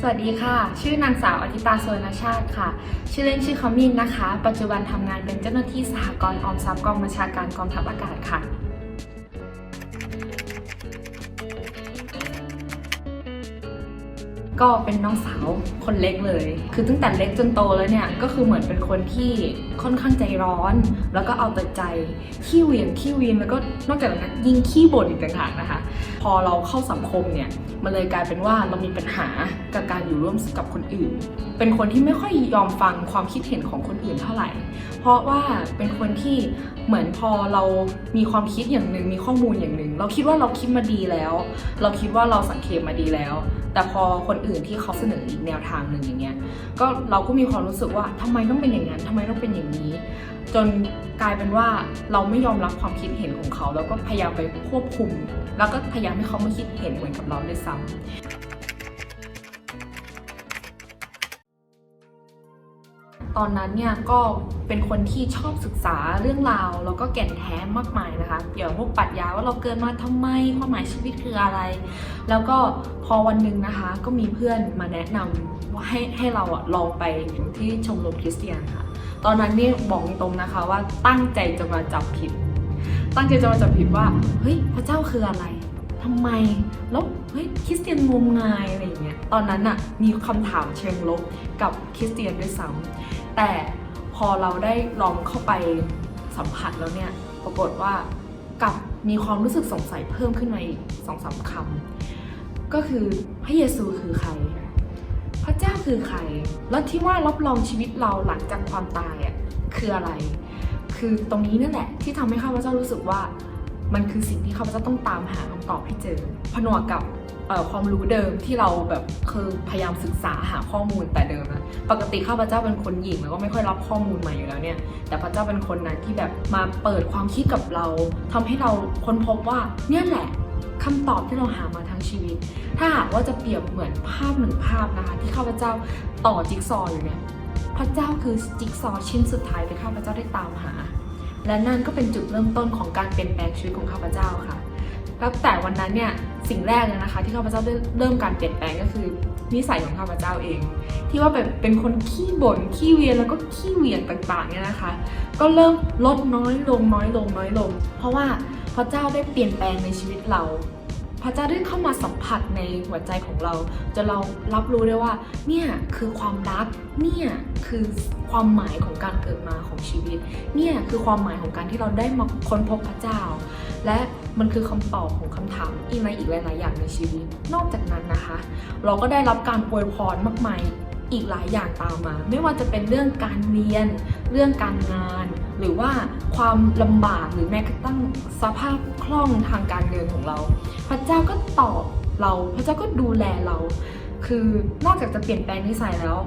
สวัสดีค่ะ ชื่อนางสาวอธิตาสวนชาติค่ะ ชื่อเล่นชื่อคอมมินนะคะ ปัจจุบันทำงานเป็นเจ้าหน้าที่สหกรณ์ออมทรัพย์กองบัญชาการกองทัพอากาศค่ะ ก็เป็นน้องสาวคนเล็กเลย คือตั้งแต่เล็กจนโตแล้วเนี่ย ก็คือเหมือนเป็นคนที่ค่อนข้างใจร้อน แล้วก็เอาแต่ใจ ขี้เวียงขี้วีนแล้วก็นอกจากนั้นยิ่งขี้บ่นอีกต่างหากนะคะ พอเราเข้าสังคมเนี่ย มันเลยกลายเป็นว่าเรามีปัญหากับการอยู่ร่วมกับคนอื่น เป็นคนที่ไม่ค่อยยอมฟังความคิดเห็นของคนอื่นเท่าไหร่ เพราะว่าเป็นคนที่เหมือนพอเรามีความคิดอย่างหนึ่งมีข้อมูลอย่างหนึ่ง เราคิดว่าเราคิดมาดีแล้ว เราคิดว่าเราสังเกตมาดีแล้ว แต่พอคนอื่นที่เขาเสนออีกแนวทางหนึ่งอย่างเงี้ยก็เราก็มีความรู้สึกว่าทำไมต้องเป็นอย่างนั้นทำไมต้องเป็นอย่างนี้ จนกลายเป็นว่าเราไม่ยอมรับความคิดเห็นของเขา แล้วก็พยายามไปควบคุม แล้วก็พยายามให้เขามาคิดเห็นเหมือนกับเราด้วยซ้ำ ตอนนั้นเนี่ยก็เป็นคนที่ชอบศึกษาเรื่องราวแล้วก็แก่นแท้มากมายนะคะเกี่ยวกับพวกปรัชญาว่าเราเกิดมาทำไมความหมายชีวิตคืออะไร แล้วก็พอวันหนึ่งนะคะก็มีเพื่อนมาแนะนำว่าให้ให้เราอะลองไปที่ชมรมคริสเตียนค่ะ ตอนนั้นนี่บอกตรงนะคะว่าตั้งใจจะมาจับผิด ตั้งใจจะมาจับผิดว่าเฮ้ยพระเจ้าคืออะไรทำไมแล้วเฮ้ยคริสเตียนงมงายอะไรอย่างเงี้ยตอนนั้นอะมีคำถามเชิงลบกับคริสเตียนด้วยซ้ำ แต่พอเราได้ลองเข้าไปสัมผัสแล้วเนี่ย ปรากฏว่ากลับมีความรู้สึกสงสัยเพิ่มขึ้นมาอีกสองสามคำก็คือพระเยซูคือใคร พระเจ้าคือใคร แล้วที่ว่ารับรองชีวิตเราหลังจากความตายอะคืออะไร คือตรงนี้นั่นแหละที่ทำให้ข้าพเจ้ารู้สึกว่า มันคือสิ่งที่ข้าพเจ้าต้องตามหาคำตอบให้เจอ ผนวกกับความรู้เดิมที่เราแบบคือพยายามศึกษาหาข้อมูลแต่เดิมอะปกติข้าพเจ้าเป็นคนหญิงแล้วก็ไม่ค่อยรับข้อมูลใหม่อยู่แล้วเนี่ยแต่พระเจ้าเป็นคนนั้นที่แบบมาเปิดความคิดกับเราทำให้เราค้นพบว่าเนี่ยแหละคำตอบที่เราหามาทั้งชีวิต ถ้าหากว่าจะเปรียบเหมือนภาพหนึ่งภาพนะคะที่ข้าพเจ้าต่อจิ๊กซออยู่เนี่ยพระเจ้าคือจิ๊กซอชิ้นสุดท้ายที่ข้าพเจ้าได้ตามหา และนั่นก็เป็นจุดเริ่มต้นของการเปลี่ยนแปลงชีวิตของข้าพเจ้าค่ะแล้งแต่วันนั้นเนี่ยสิ่งแรกเลยนะคะ ที่ข้าพเจ้าได้เริ่มการเปลี่ยนแปลงก็คือนิสัยของข้าพเจ้าเอง ที่ว่าแบบเป็นคนขี้บ่นขี้เวียนแล้วก็ขี้เหวี่ยงต่างๆเนี่ยนะคะ ก็เริ่มลดน้อยลงน้อยลงน้อยลง เพราะว่าพระเจ้าได้เปลี่ยนแปลงในชีวิตเรา ระเจ้าได้เข้ามาสัมผัสในหัวใจของเราจนเรารับรู้ได้ว่า เนี่ยคือความรัก เนี่ยคือความหมายของการเกิดมาของชีวิต เนี่ยคือความหมายของการที่เราได้มาค้นพบพระเจ้า และมันคือคำตอบของคำถามอีกในอีกหลายๆอย่างในชีวิต นอกจากนั้นนะคะ เราก็ได้รับการอวยพรมากมาย อีกหลายอย่างตามมา ไม่ว่าจะเป็นเรื่องการเรียน เรื่องการงาน หรือว่าความลำบากหรือแม้กระทั่งสภาพคล่องทางการเงินของเรา พระเจ้าก็ตอบเรา พระเจ้าก็ดูแลเรา คือนอกจากจะเปลี่ยนแปลงนิสัยแล้ว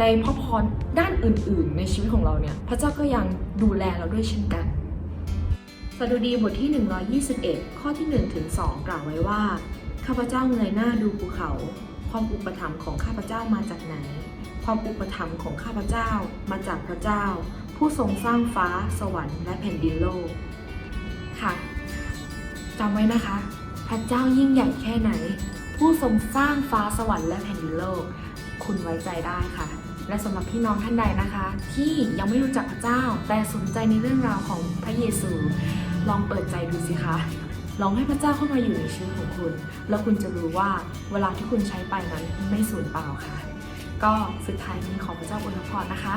ในพระพรด้านอื่น ๆ ในชีวิตของเราเนี่ย พระเจ้าก็ยังดูแลเราด้วยเช่นกันสดุดีบทที่ 121 ข้อที่ 1 ถึง 2 กล่าวไว้ว่า ข้าพเจ้าเงยหน้าดูภูเขา ความอุปถัมภ์ของข้าพเจ้ามาจากไหน ความอุปถัมภ์ของข้าพเจ้ามาจากพระเจ้า ผู้ทรงสร้างฟ้า สวรรค์และแผ่นดินโลก ค่ะจำไว้นะคะ พระเจ้ายิ่งใหญ่แค่ไหน ผู้ทรงสร้างฟ้าสวรรค์และแผ่นดินโลก คุณไว้ใจได้ค่ะ และสำหรับพี่น้องท่านใดนะคะ ที่ยังไม่รู้จักพระเจ้าแต่สนใจในเรื่องราวของพระเยซู ลองเปิดใจดูสิคะ ลองให้พระเจ้าเข้ามาอยู่ในชีวิตของคุณ แล้วคุณจะรู้ว่าเวลาที่คุณใช้ไปนั้นไม่สูญเปล่าค่ะ ก็สุดท้ายนี้ขอพระเจ้าอวยพรนะคะ